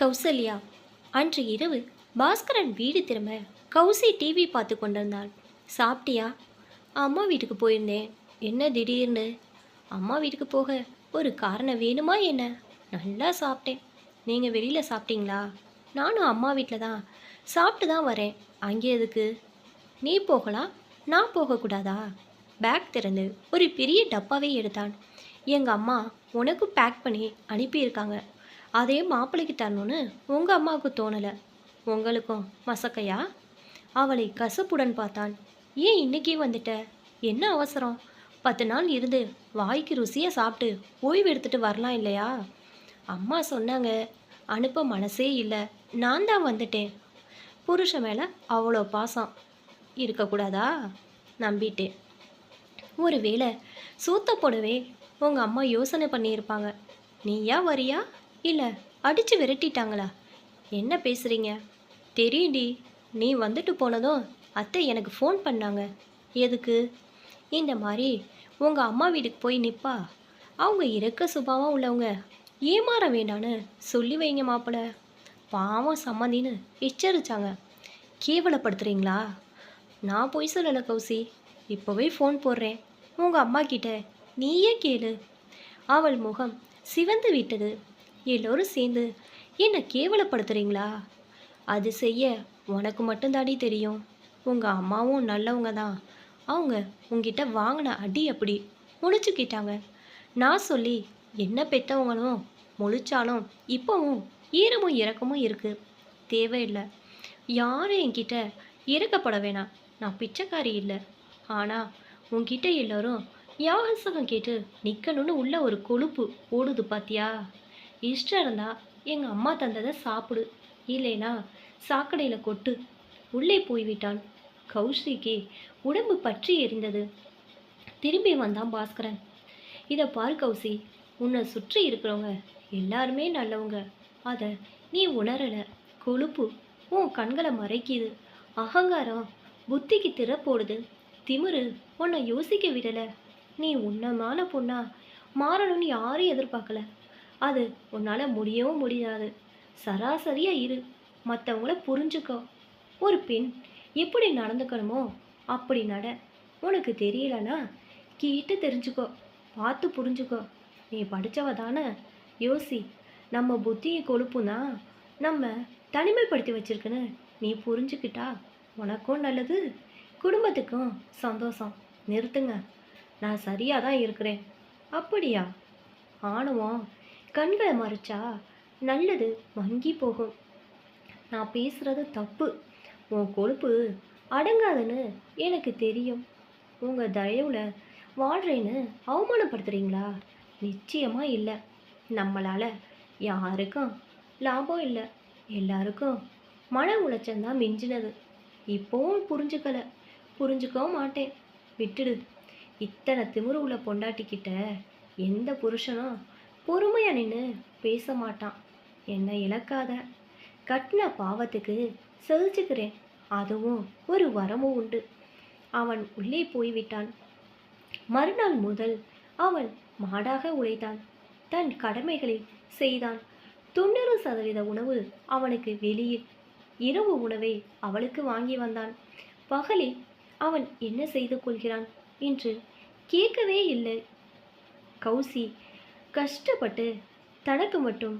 கௌசல்யா. அன்று இரவு பாஸ்கரன் வீடு திரும்ப கௌசி டிவி பார்த்து கொண்டிருந்தாள். சாப்பிட்டியா? அம்மா வீட்டுக்கு போயிருந்தேன். என்ன திடீர்னு? அம்மா வீட்டுக்கு போக ஒரு காரணம் வேணுமா என்ன? நல்லா சாப்பிட்டேன். நீங்கள் வெளியில் சாப்பிட்டீங்களா? நானும் அம்மா வீட்டில் தான். சாப்பிட்டு தான் வரேன். அங்கே எதுக்கு? நீ போகலாம் நான் போகக்கூடாதா பேக் திறந்து ஒரு பெரிய டப்பாவே எடுத்தான். எங்கள் அம்மா உனக்கு பேக் பண்ணி அனுப்பியிருக்காங்க. அதே மாப்பிள்ளைக்கு தரணும்னு உங்கள் அம்மாவுக்கு தோணலை. உங்களுக்கும் மசக்கையா? அவளை கசப்புடன் பார்த்தான். ஏன் இன்னைக்கே வந்துட்ட? என்ன அவசரம்? பத்து நாள் இருந்து வாய்க்கு ருசியாக சாப்பிட்டு ஓய்வு எடுத்துட்டு வரலாம் இல்லையா? அம்மா சொன்னாங்க அனுப்ப மனசே இல்லை. நான் தான் வந்துட்டேன். புருஷன் மேலே அவ்வளோ பாசம் இருக்கக்கூடாதா நம்பிட்டேன். ஒருவேளை சூத்த போடவே உங்கள் அம்மா யோசனை பண்ணியிருப்பாங்க. நீயா வரியா? இல்லை அடித்து விரட்டிட்டாங்களா? என்ன பேசுகிறீங்க தெரியும்டி நீ வந்துட்டு போனதும் அத்தை எனக்கு ஃபோன் பண்ணாங்க. எதுக்கு? இந்த மாதிரி உங்கள் அம்மா வீட்டுக்கு போய் நிற்பா அவங்க இறக்க சுபாவம் உள்ளவங்க. ஏமாற வேண்டான்னு சொல்லி வைங்க மாப்பிள்ள பாவம் சம்மந்தின்னு எச்சரிச்சாங்க. கேவலப்படுத்துகிறீங்களா நான் பொய் சொல்லலை கௌசி. இப்போவே ஃபோன் போடுறேன். உங்கள் அம்மா கிட்ட நீயே கேளு. அவள் முகம் சிவந்து விட்டது. எல்லோரும் சேர்ந்து என்னை கேவலப்படுத்துறீங்களா? அது செய்ய உனக்கு மட்டும்தாடி தெரியும். உங்கள் அம்மாவும் நல்லவங்க தான். அவங்க உங்ககிட்ட வாங்கின அடி அப்படி முழிச்சுக்கிட்டாங்க. நான் சொல்லி என்ன பெற்றவங்களும் முழிச்சாலும் இப்போவும் ஈரமும் இறக்கமும் இருக்குது தேவையில்லை. யாரும் என்கிட்ட இறக்கப்பட வேணாம். நான் பிச்சைக்காரி இல்லை. ஆனால் உன்கிட்ட எல்லோரும் யாசகம் கேட்டு நிற்கணும்னு உள்ள ஒரு கொழுப்பு ஓடுது பாத்தியா? இஷ்டம் இருந்தால் எங்கள் அம்மா தந்ததை சாப்பிடு. இல்லைனா சாக்கடையில் கொட்டு. உள்ளே போய்விட்டான் கௌஷிக்கு உடம்பு பற்றி எரிந்தது. திரும்பி வந்தான் பாஸ்கரன். இதை பார் கௌசி உன்னை சுற்றி இருக்கிறவங்க எல்லாருமே நல்லவங்க. அதை நீ உணரலை. கொழுப்பு உன் கண்களை மறைக்குது. அகங்காரம் புத்திக்கு திற போடுது. திமிரு உன்னை யோசிக்க விடலை. நீ உன்னமான பொண்ணா. மாறணும்னு யாரும் எதிர்பார்க்கல. அது உன்னால் முடியவும் முடியாது. சராசரியாக இரு. மற்றவங்கள புரிஞ்சுக்கோ. ஒரு பெண் எப்படி நடந்துக்கணுமோ அப்படி நட. உனக்கு தெரியலனா கேட்டு தெரிஞ்சுக்கோ. பார்த்து புரிஞ்சுக்கோ. நீ படித்தவ தானே. யோசி. நம்ம புத்தியை கொழுப்புனா நம்ம தனிமைப்படுத்தி வச்சிருக்குன்னு நீ புரிஞ்சுக்கிட்டா உனக்கும் நல்லது குடும்பத்துக்கும் சந்தோஷம். நிறுத்துங்க. நான் சரியாக தான் இருக்கிறேன். அப்படியா? ஆணவம். கண்களை மறைச்சா நல்லது மங்கி போகும். நான் பேசுகிறது தப்பு. உன் கொழுப்பு அடங்காதுன்னு எனக்கு தெரியும். உங்கள் தயவில் வாழ்கிறேன்னு அவமானப்படுத்துகிறீங்களா நிச்சயமாக இல்லை. நம்மளால் யாருக்கும் லாபம் இல்லை. எல்லாருக்கும் மன உளைச்சல் தான் மிஞ்சினது. இப்போவும் புரிஞ்சுக்கலை. புரிஞ்சுக்கவும் மாட்டேன். விட்டுடு. இத்தனை திமிரு உள்ள பொண்டாட்டிக்கிட்ட எந்த புருஷனும் பொறுமையாக நின்று பேச மாட்டான் என்னை இழக்காத. கட்டின பாவத்துக்கு செலுச்சுக்கிறேன் அதுவும் ஒரு வரமும் உண்டு. அவன் உள்ளே போய்விட்டான். மறுநாள் முதல் அவன் மாடாக உழைத்தான். தன் கடமைகளை செய்தான். தொண்ணூறு சதவீத உணவு அவனுக்கு வெளியில் இரவு உணவை அவளுக்கு வாங்கி வந்தான். பகலில் அவன் என்ன செய்து கொள்கிறான் என்று கேட்கவே இல்லை. கௌசி கஷ்டப்பட்டு தனக்கு மட்டும்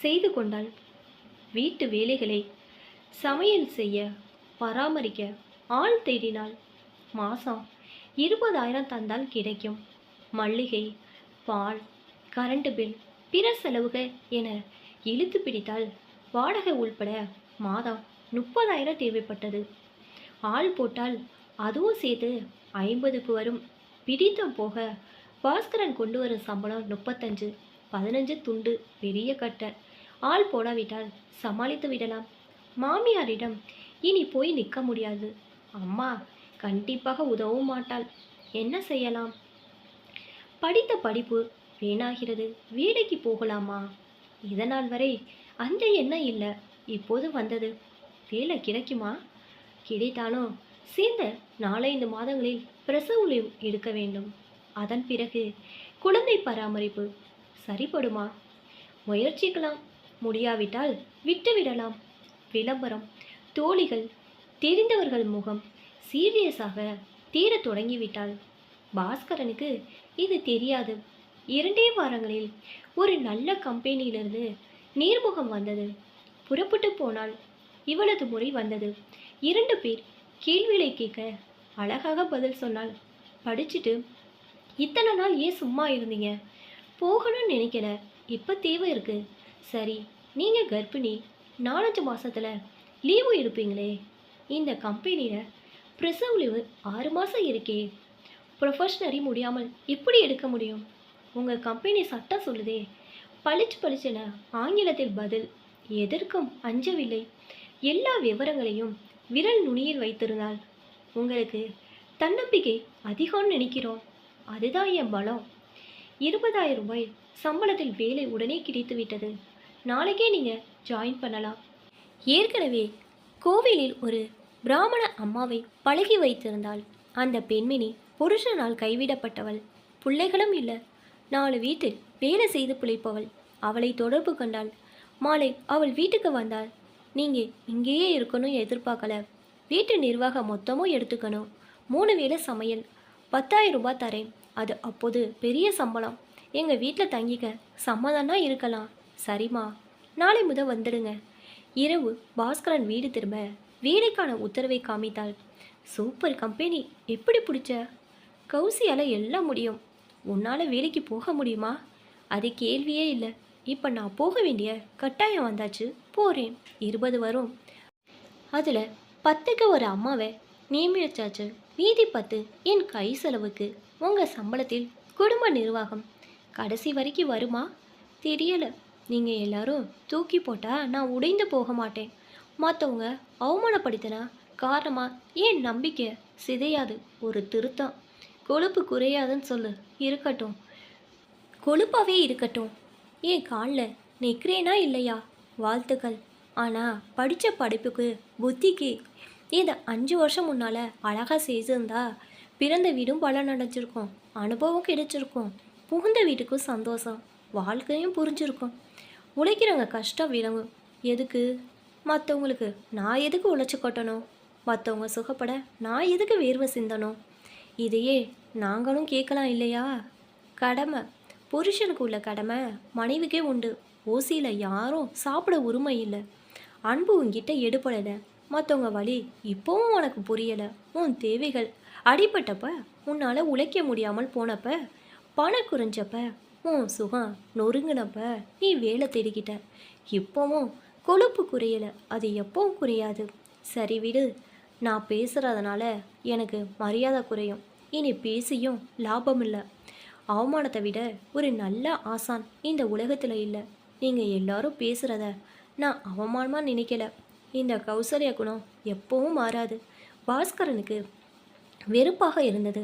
செய்து கொண்டாள். வீட்டு வேலைகளை சமையல் செய்ய பராமரிக்க ஆள் தேடினாள். மாதம் இருபதாயிரம் தந்தால் கிடைக்கும். மல்லிகை பால் கரண்ட் பில் பிற செலவுகள் என இழுத்து பிடித்தால் வாடகை உள்பட மாதம் முப்பதாயிரம் தேவைப்பட்டது. ஆள் போட்டால் அதுவும் சேர்த்து ஐம்பதுக்கு வரும். பிடித்தம் போக பாஸ்கரன் கொண்டு வரும் சம்பளம் முப்பத்தஞ்சு பதினஞ்சு துண்டு பெரிய கட்டை. ஆள் போடாவிட்டால் சமாளித்து விடலாம். மாமியாரிடம் இனி போய் நிற்க முடியாது. அம்மா கண்டிப்பாக உதவும் மாட்டாள். என்ன செய்யலாம்? படித்த படிப்பு வீணாகிறது. வேலைக்கு போகலாமா? இதனால் வரை அந்த எண்ணம் இல்லை. இப்போது வந்தது. வேலை கிடைக்குமா? கிடைத்தாலும் சேர்ந்த நாலைந்து மாதங்களில் பிரசவ எடுக்க வேண்டும். அதன் பிறகு குழந்தை பராமரிப்பு சரிப்படுமா? முயற்சிக்கலாம். முடியாவிட்டால் விட்டுவிடலாம். விளம்பரம் தோழிகள் தெரிந்தவர்கள் முகம் சீரியஸாக தீரத் தொடங்கிவிட்டாள் பாஸ்கரனுக்கு இது தெரியாது. இரண்டே வாரங்களில் ஒரு நல்ல கம்பெனியிலிருந்து நீர்முகம் வந்தது. புறப்பட்டு போனால் இவளது முறை வந்தது. இரண்டு பேர் கேள்விகளை கேட்க அழகாக பதில் சொன்னாள். படிச்சுட்டு இத்தனை நாள் ஏன் சும்மா இருந்தீங்க? போகணும்னு நினைக்கல. இப்போ தேவை இருக்குது சரி நீங்கள் கர்ப்பிணி நாலஞ்சு மாதத்தில் லீவு எடுப்பீங்களே. இந்த கம்பெனியில் பிரசவ லீவு ஆறு மாதம் இருக்கே. ப்ரொஃபஷ்னரி முடியாமல் எப்படி எடுக்க முடியும்? உங்கள் கம்பெனி சட்டம் சொல்லுதே. பளிச்சு பளிச்சென ஆங்கிலத்தில் பதில் எதற்கும் அஞ்சவில்லை. எல்லா விவரங்களையும் விரல் நுனியில் வைத்திருந்தால் உங்களுக்கு தன்னம்பிக்கை அதிகம்னு நினைக்கிறோம். அதுதான் என் பலம். இருபதாயிரம் ரூபாய் சம்பளத்தில் வேலை உடனே கிடைத்து விட்டது. நாளைக்கே நீங்கள் ஜாயின் பண்ணலாம். ஏற்கனவே கோவிலில் ஒரு பிராமண அம்மாவை பழகி வைத்திருந்தாள். அந்த பெண்மணி புருஷனால் கைவிடப்பட்டவள். பிள்ளைகளும் இல்லை. நாலு வீட்டில் வேலை செய்து பிழைப்பவள். அவளை தொடர்பு கொண்டாள். மாலை அவள் வீட்டுக்கு வந்தாள். நீங்கள் இங்கேயே இருக்கணும் எதிர்பார்க்கல. வீட்டு நிர்வாகம் மொத்தமும் எடுத்துக்கணும். மூணு வேளை சமையல். பத்தாயிரம் ரூபாய் தரேன். அது அப்போது பெரிய சம்பளம். எங்கள் வீட்டில் தங்கிக்க சம்மதம்னா இருக்கலாம். சரிம்மா நாளை முதல் வந்துடுங்க. இரவு பாஸ்கரன் வீடு திரும்ப வேலைக்கான உத்தரவை காமித்தாள். சூப்பர் கம்பெனி எப்படி பிடிச்ச? கௌசியால் எல்லாம் முடியும். உன்னால் வேலைக்கு போக முடியுமா? அது கேள்வியே இல்லை. இப்போ நான் போக வேண்டிய கட்டாயம் வந்தாச்சு. போகிறேன் இருபது வரும். அதில் பத்துக்கு ஒரு அம்மாவை நியமிச்சாச்சு. மீதி பத்து என் கை செலவுக்கு. உங்கள் சம்பளத்தில் குடும்ப நிர்வாகம் கடைசி வரைக்கும் வருமா? தெரியலை. நீங்கள் எல்லாரும் தூக்கி போட்டால் நான் உடைந்து போக மாட்டேன். மற்றவங்க அவமானப்படுத்தினா காரணமாக ஏன் நம்பிக்கை சிதையாது. ஒரு திருத்தம். கொழுப்பு குறையாதுன்னு சொல்லு. இருக்கட்டும். கொழுப்பாகவே இருக்கட்டும். ஏன் காலில் நிற்கிறேனா இல்லையா? வாழ்த்துக்கள். ஆனால் படித்த படிப்புக்கு புத்திக்கு இதை அஞ்சு வருஷம் முன்னால் அழகாக செய்திருந்தா பிறந்த வீடும் பலன் அடைஞ்சிருக்கும் அனுபவம் கிடைச்சிருக்கும். புகுந்த வீட்டுக்கும் சந்தோஷம். வாழ்க்கையும் புரிஞ்சிருக்கும். உழைக்கிறவங்க கஷ்டம் விளங்கும். எதுக்கு? மற்றவங்களுக்கு நான் எதுக்கு உழைச்சி கொட்டணும்? மற்றவங்க சுகப்பட நான் எதுக்கு வேர்வை சிந்தணும்? இதையே நாங்களும் கேட்கலாம் இல்லையா? கடமை. புருஷனுக்கு உள்ள கடமை மனைவிக்கே உண்டு. ஓசியில் யாரும் சாப்பிட உரிமை இல்லை. அன்பு உங்ககிட்ட எடுபடலை. மற்றவங்க வழி இப்போவும் உனக்கு புரியலை. உன் தேவைகள் அடிபட்டப்ப உன்னால் உழைக்க முடியாமல் போனப்ப பணம் குறைஞ்சப்ப உன் சுகம் நொறுங்கினப்ப நீ வேலை தேடிக்கிட்ட. இப்போவும் கொழுப்பு குறையலை அது எப்பவும் குறையாது. சரி விடு நான் பேசுகிறதுனால எனக்கு மரியாதை குறையும். இனி பேசியும் லாபம் இல்லை. அவமானத்தை விட ஒரு நல்ல ஆசான் இந்த உலகத்தில் இல்லை. நீங்கள் எல்லாரும் பேசுகிறத நான் அவமானமாக நினைக்கல. இந்த கௌசல்ய குணம் எப்பவும் மாறாது. பாஸ்கரனுக்கு வெறுப்பாக இருந்தது.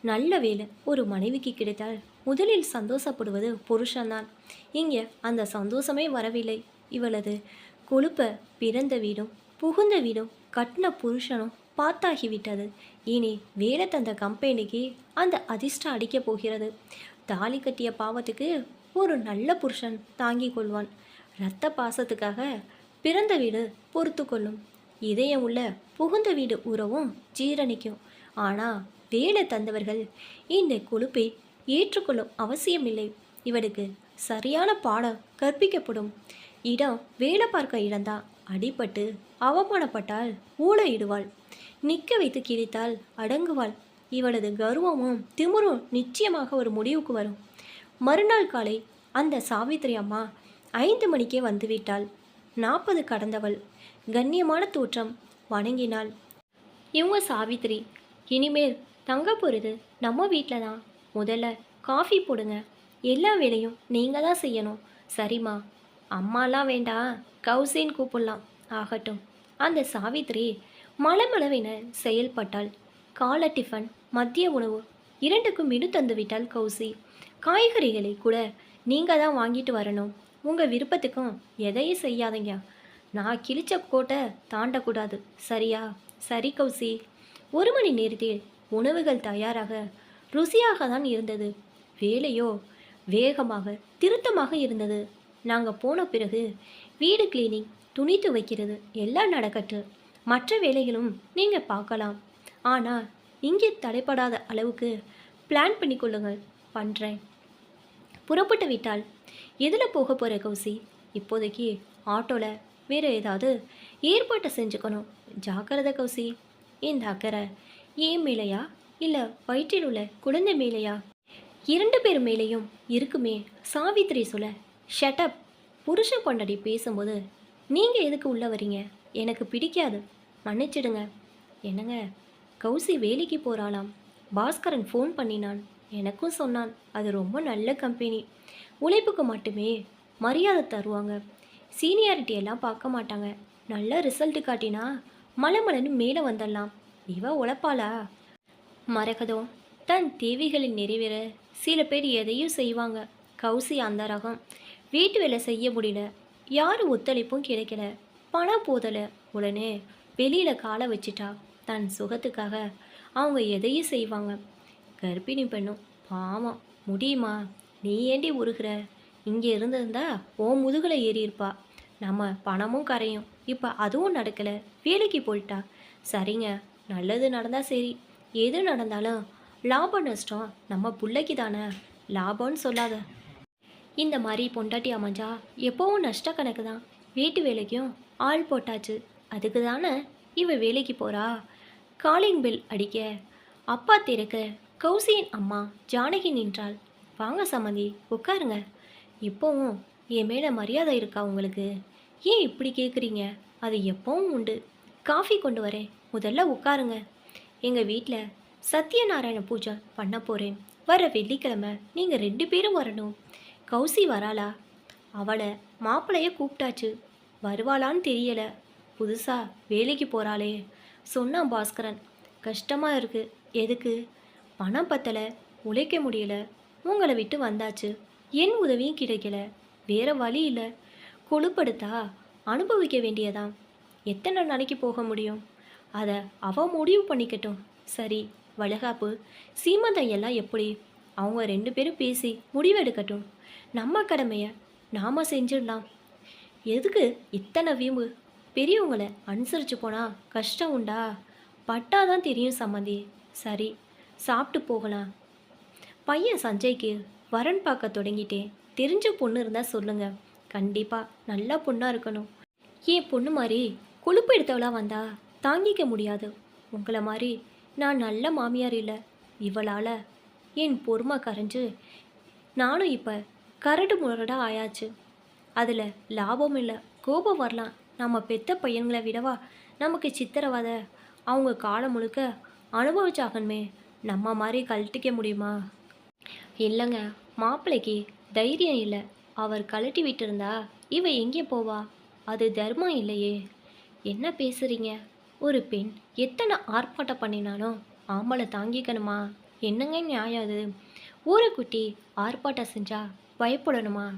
நல்ல வேலை ஒரு மனைவிக்கு கிடைத்தால் முதலில் சந்தோஷப்படுவது புருஷன்தான். இங்கே அந்த சந்தோஷமே வரவில்லை. இவளது கொழுப்ப பிறந்த வீடும் புகுந்த வீடும் கட்டின புருஷனும் பார்த்தாகிவிட்டது இனி வேலை தந்த கம்பெனிக்கு அந்த அதிர்ஷ்டம் அடிக்கப் போகிறது. தாலி கட்டிய பாவத்துக்கு ஒரு நல்ல புருஷன் தாங்கிக் கொள்வான். இரத்த பாசத்துக்காக பிறந்த வீடு பொறுத்து கொள்ளும். இதயம் உள்ள புகுந்த வீடு உறவும் ஜீரணிக்கும். ஆனால் வேலை தந்தவர்கள் இந்த கொழுப்பை ஏற்றுக்கொள்ளும் அவசியமில்லை. இவனுக்கு சரியான பாடம் கற்பிக்கப்படும். இடம் வேலை பார்க்க இடம்தான் அடிபட்டு அவமானப்பட்டால் ஊழையிடுவாள். நிற்க வைத்து கிழித்தால் அடங்குவாள். இவளது கர்வமும் திமிரும் நிச்சயமாக ஒரு முடிவுக்கு வரும். மறுநாள் காலை அந்த சாவித்திரி அம்மா ஐந்து மணிக்கே வந்துவிட்டாள். நாற்பது கடந்தவள். கண்ணியமான தோற்றம் வணங்கினாள். இவங்க சாவித்திரி இனிமேல் தங்க போகிறது நம்ம வீட்டில் தான். முதல்ல காஃபி போடுங்க. எல்லா வேலையும் நீங்கள் தான் செய்யணும். சரிம்மா. அம்மாலாம் வேண்டாம். கௌசின்னு கூப்பிடலாம். ஆகட்டும். அந்த சாவித்திரி மலமளவென செயல்பட்டாள். காலை டிஃபன் மதிய உணவு இரண்டுக்கும் மெனு தந்துவிட்டால் கௌசி. காய்கறிகளை கூட நீங்கள் தான் வாங்கிட்டு வரணும். உங்கள் விருப்பத்துக்கும் எதையும் செய்யாதீங்க. நான் கிழிச்ச கோட்டை தாண்டக்கூடாது. சரியா? சரி கௌசி. ஒரு மணி நேரத்தில் உணவுகள் தயாராக ருசியாக தான் இருந்தது. வேலையோ வேகமாக திருத்தமாக இருந்தது. நாங்கள் போன பிறகு வீடு கிளீனிங் துணி துவைக்கிறது எல்லாம் நடக்கட்டும் மற்ற வேலைகளும் நீங்கள் பார்க்கலாம். ஆனால் இங்கே தடைப்படாத அளவுக்கு பிளான் பண்ணிக்கொள்ளுங்கள் பண்ணுறேன் புறப்பட்டு விட்டால் எதில் போக போகிற கௌசி? இப்போதைக்கு ஆட்டோவில் வேறு ஏதாவது ஏற்பாட்டை செஞ்சுக்கணும். ஜாக்கிரதை கௌசி. இந்த அக்கறை ஏன் மேலையா? இல்லை வயிற்றில் உள்ள குழந்தை மேலையா? இரண்டு பேர் மேலேயும் இருக்குமே சாவித்திரி சொல்ல. ஷட்டப் புருஷன் கொண்டாடி பேசும்போது நீங்கள் எதுக்கு உள்ளே வரீங்க? எனக்கு பிடிக்காது. மன்னிச்சிடுங்க. என்னங்க? கௌசி வேலைக்கு போகிறாளாம் பாஸ்கரன் ஃபோன் பண்ணினான். எனக்கும் சொன்னான். அது ரொம்ப நல்ல கம்பெனி உழைப்புக்கு மட்டுமே மரியாதை தருவாங்க. சீனியாரிட்டி எல்லாம் பார்க்க மாட்டாங்க. நல்ல ரிசல்ட்டு காட்டினா மலமலன்னு மேலே வந்துடலாம். இவ உழைப்பாளா? மரகதம் தன் தேவைகளை நிறைவேற சில பேர் எதையும் செய்வாங்க. கௌசி அந்த ரகம். வீட்டு வேலை செய்ய முடியல. யாரும் ஒத்துழைப்பும் கிடைக்கல. பணம் போதலை. உடனே வெளியில் காலை வச்சிட்டா. தன் சுகத்துக்காக அவங்க எதையும் செய்வாங்க. கர்ப்பிணி பெண்ணும் பாவம். முடியுமா? நீ ஏண்டி உருகிற? இங்கே இருந்திருந்தா ஓ முதுகில் ஏறியிருப்பா நம்ம பணமும் கரையும். இப்போ அதுவும் நடக்கலை. வேலைக்கு போயிட்டா? சரிங்க. நல்லது நடந்தால் சரி. எது நடந்தாலும் லாபம் நஷ்டம் நம்ம பிள்ளைக்கு தானே லாபம்னு சொல்லாத. இந்த மாதிரி பொண்டாட்டி அமைஞ்சா எப்போவும் நஷ்ட கணக்கு தான் வீட்டு வேலைக்கும் ஆள் போட்டாச்சு. அதுக்கு தானே இவ வேலைக்கு போகிறா காலிங் பெல் அடிக்க அப்பா திறக்க கௌசியின் அம்மா ஜானகி நின்றாள். வாங்க சம்மந்தி உட்காருங்க. இப்போவும் என் மேலே மரியாதை இருக்கா உங்களுக்கு? ஏன் இப்படி கேட்குறீங்க அது எப்பவும் உண்டு. காஃபி கொண்டு வரேன். முதல்ல உட்காருங்க. எங்கள் வீட்டில் சத்யநாராயண பூஜை பண்ண போகிறேன் வர வெள்ளிக்கிழமை நீங்கள் ரெண்டு பேரும் வரணும். கௌசி வராளா? அவளை மாப்பிள்ளைய கூப்பிட்டாச்சு. வருவாளான்னு தெரியலை. புதுசாக வேலைக்கு போகிறாளே சொன்னான் பாஸ்கரன். கஷ்டமாக இருக்குது எதுக்கு? பணம் பத்தலை. உழைக்க முடியல. உங்களை விட்டு வந்தாச்சு. என் உதவியும் கிடைக்கல. வேற வழி இல்லை. கொழுப்படுத்தா அனுபவிக்க வேண்டியதான் எத்தனை நாளைக்கு போக முடியும்? அதை அவ முடிவு பண்ணிக்கட்டும். சரி வளகாப்பு. சீமந்தம் எல்லாம் எப்படி? அவங்க ரெண்டு பேரும் பேசி முடிவெடுக்கட்டும். நம்ம கடமையை நாம செஞ்சிடலாம். எதுக்கு இத்தனை வீம்பு? பெரியவங்களை அனுசரித்து போனால் கஷ்டம் உண்டா? பட்டாதான் தெரியும் சம்மந்தி. சரி சாப்பிட்டு போகலாம். பையன் சஞ்சய்க்கு வரன் பார்க்க தொடங்கிட்டேன். தெரிஞ்ச பொண்ணு இருந்தால் சொல்லுங்க. கண்டிப்பாக நல்ல பொண்ணாக இருக்கணும். ஏன் பொண்ணு மாதிரி கொழுப்பு எடுத்தவளாக வந்தா தாங்கிக்க முடியாது. உங்களை மாதிரி நான் நல்ல மாமியார் இல்லை. இவளால் என் பொறுமை கரைஞ்சு நானும் இப்போ கரடு முரடாக ஆயாச்சு. அதில் லாபம் இல்லை கோபம் வரலாம். நம்ம பெத்த பையன்களை விடவா நமக்கு சித்திரவதை அவங்க காலம் முழுக்க அனுபவிச்சாகணுமே. நம்ம மாதிரி கழட்டிக்க முடியுமா? இல்லைங்க மாப்பிள்ளைக்கு தைரியம் இல்லை. அவர் கழட்டி விட்டிருந்தா இவ எங்கே போவா? அது தர்மம் இல்லையே. என்ன பேசுறீங்க? ஒரு பெண் எத்தனை ஆர்ப்பாட்டம் பண்ணினாலும் ஆம்பளை தாங்கிக்கணுமா? என்னங்க நியாயம் அது? ஊரைக்குட்டி ஆர்ப்பாட்டம் செஞ்சா பயப்படணுமா?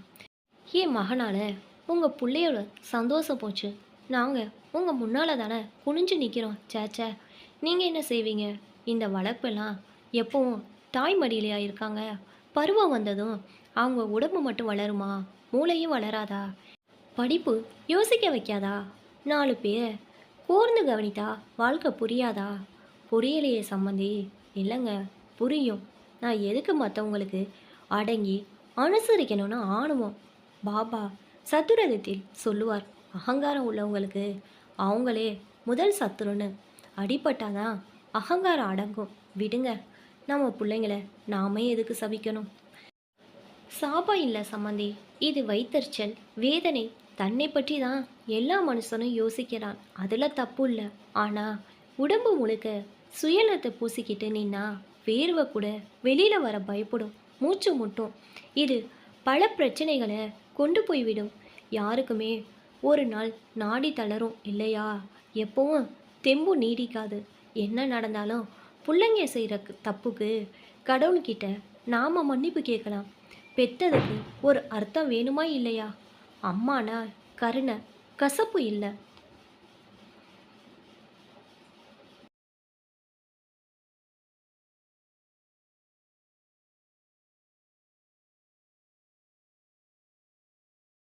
ஏன் மகனால உங்கள் பிள்ளையோட சந்தோஷம் போச்சு. நாங்கள் உங்கள் முன்னால் தானே குனிஞ்சு நிற்கிறோம் சேச்சே. நீங்கள் என்ன செய்வீங்க? இந்த வளர்ப்பெல்லாம் எப்பவும் தாய்மடியிலையா இருக்காங்க பருவம் வந்ததும் அவங்க உடம்பு மட்டும் வளருமா? மூளையும் வளராதா? படிப்பு யோசிக்க வைக்காதா? நாலு பேரை கூர்ந்து கவனித்தா வாழ்க்கை புரியாதா? புரியலையே சம்மந்தி இல்லைங்க புரியும். நான் எதுக்கு மற்றவங்களுக்கு அடங்கி அனுசரிக்கணும்னு ஆணுவோம்? பாபா சத்துரதத்தில் சொல்லுவார் அகங்காரம் உள்ளவங்களுக்கு அவங்களே முதல் சத்துருன்னு. அடிப்பட்டாதான் அகங்காரம் அடங்கும். விடுங்க நம்ம பிள்ளைங்கள நாமே எதுக்கு சபிக்கணும்? சாபம் இல்லை சம்மந்தி இது வைத்தறிச்சல் வேதனை. தன்னை பற்றி தான் எல்லா மனுஷனும் யோசிக்கிறான். அதில் தப்பு இல்லை. ஆனால் உடம்பு முழுக்க சுயநலத்தை பூசிக்கிட்டு நின்னா வேர்வை கூட வெளியில் வர பயப்படும். மூச்சு முட்டும். இது பல பிரச்சனைகளை கொண்டு போய்விடும் யாருக்குமே ஒரு நாள் நாடி தளரும் இல்லையா? எப்பவும் தெம்பு நீடிக்காது. என்ன நடந்தாலும் பிள்ளைங்க செய்கிற தப்புக்கு கடவுள்கிட்ட நாம மன்னிப்பு கேட்கலாம். பெற்றதுக்கு ஒரு அர்த்தம் வேணுமா இல்லையா? அம்மானா கருணை கசப்பு இல்லை.